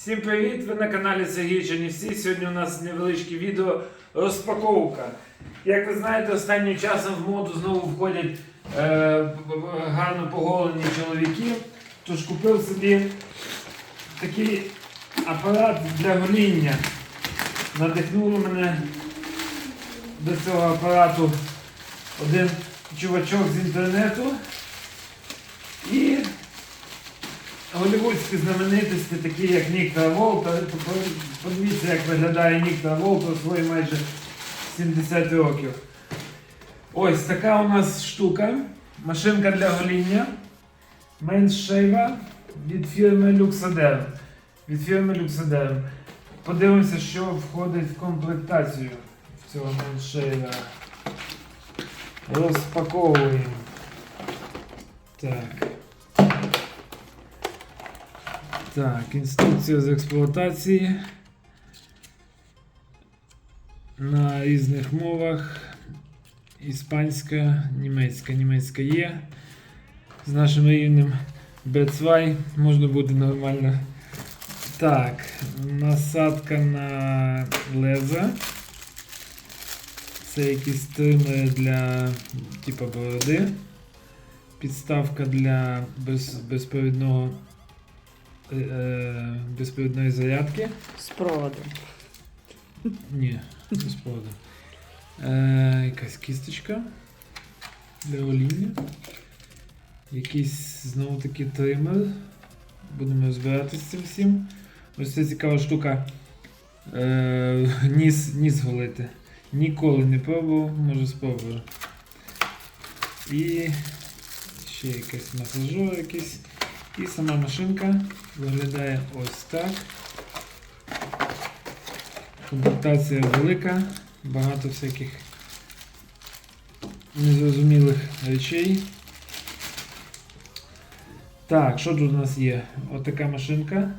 Всім привіт! Ви на каналі Сергій Чернівці. Сьогодні у нас невеличке відео розпаковка. Як ви знаєте, останнім часом в моду знову входять е, гарно поголені чоловіки. Тож купив собі такий апарат для гоління. Надихнуло мене до цього апарату один чувачок з інтернету. І голівудські знаменитості, такі як Нік Траволта. Подивіться, як виглядає Нік Траволта у свої майже 70 років. Ось така у нас штука. Машинка для гоління. Меншейва від фірми Luxaderm. Від фірми Luxaderm. Подивимося, що входить в комплектацію цього меншейва. Розпаковуємо. Так. Так, інструкція з експлуатації на різних мовах. Іспанська, німецька. Німецька є. З нашим рівнем B2 можна буде нормально. Так, насадка на леза. Це якісь тримери для типу бороди. Підставка для без, безпровідного е, е, безпровідної зарядки. З проводом. Ні, без проводу. Е, якась кісточка для оління. Якийсь знову таки тример. Будемо розбиратися з цим всім. Ось це цікава штука. Е, ніс, ніс голити. Ніколи не пробував, може спробую. І ще якийсь масажер якийсь. І сама машинка виглядає ось так. Комплектація велика, багато всяких незрозумілих речей. Так, що тут у нас є? Отака машинка.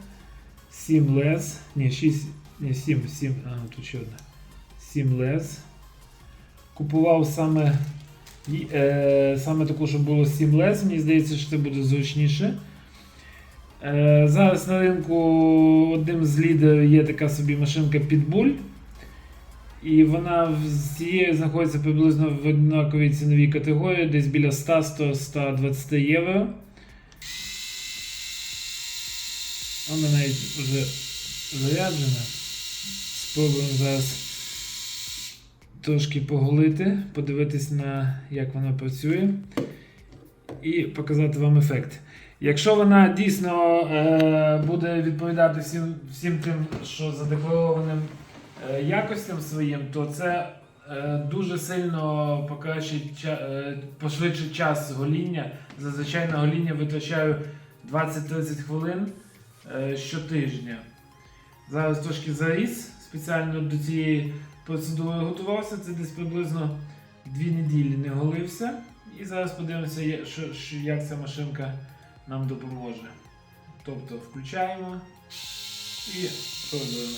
7 лез. Ні, 6. Ні, 7, 7. А, тут ще одна. 7 лез. Купував саме, е, саме таку, щоб було 7 лез. Мені здається, що це буде зручніше. Е, зараз на ринку одним з лідерів є така собі машинка Pitbull. І вона з цією знаходиться приблизно в однаковій ціновій категорії, десь біля 100-100-120 євро. Вона навіть вже заряджена. Спробуємо зараз трошки поголити, подивитись на як вона працює і показати вам ефект. Якщо вона дійсно е, буде відповідати всім, всім тим, що задекларованим е, якостям своїм, то це е, дуже сильно покращить е, пошвидшить час гоління. Зазвичай на гоління витрачаю 20-30 хвилин е, щотижня. Зараз трошки заріс, спеціально до цієї процедури готувався. Це десь приблизно 2 неділі не голився. І зараз подивимося, що, що, як ця машинка нам допоможе. Тобто включаємо і пробуємо.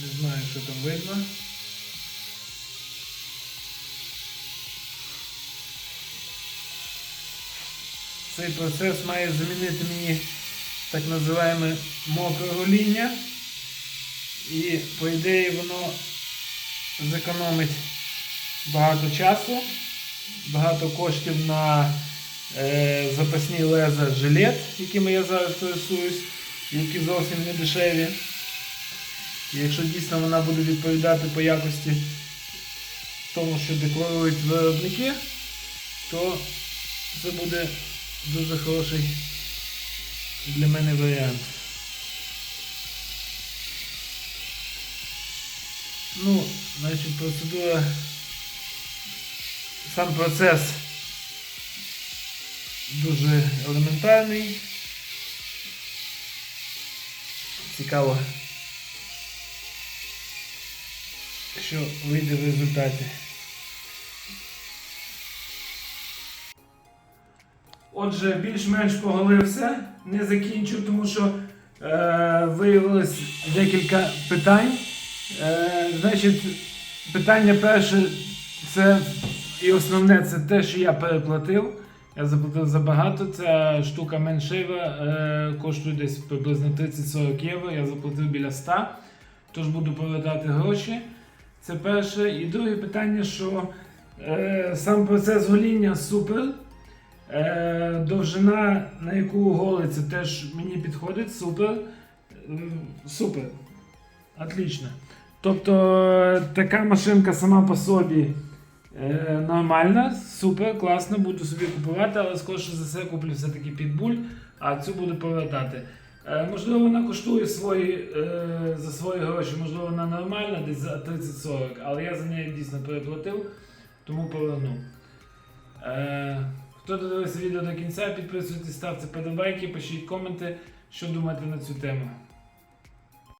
Не знаю, що там видно. Цей процес має замінити мені так називаємо мокре гоління. І по ідеї воно зекономить багато часу, багато коштів на е, запасні леза жилет, якими я зараз користуюсь, які зовсім не дешеві. І якщо дійсно вона буде відповідати по якості тому, що декларують виробники, то це буде дуже хороший для мене варіант. Ну, значить, процедура, сам процес дуже елементарний. Цікаво, що вийде в результаті. Отже, більш-менш поголився, не закінчив, тому що е, виявилось декілька питань. Е, значить, питання перше, це і основне це те, що я переплатив. Я заплатив забагато. Ця штука меншива е, коштує десь приблизно 30-40 євро. Я заплатив біля 100, тож буду повертати гроші. Це перше. І друге питання, що е, сам процес гоління супер. Е, довжина, на яку голиться, теж мені підходить, супер. М, Супер. Отлично. Тобто е, така машинка сама по собі е, нормальна, супер, класно, буду собі купувати, але скоріше за все куплю все-таки підбуль, а цю буду повертати. Е, можливо, вона коштує свої, е, за свої гроші, можливо, вона нормальна, десь за 30-40, але я за неї дійсно переплатив, тому поверну. Хто додивився відео до кінця, підписуйтесь, ставте подобайки, пишіть коменти, що думаєте на цю тему.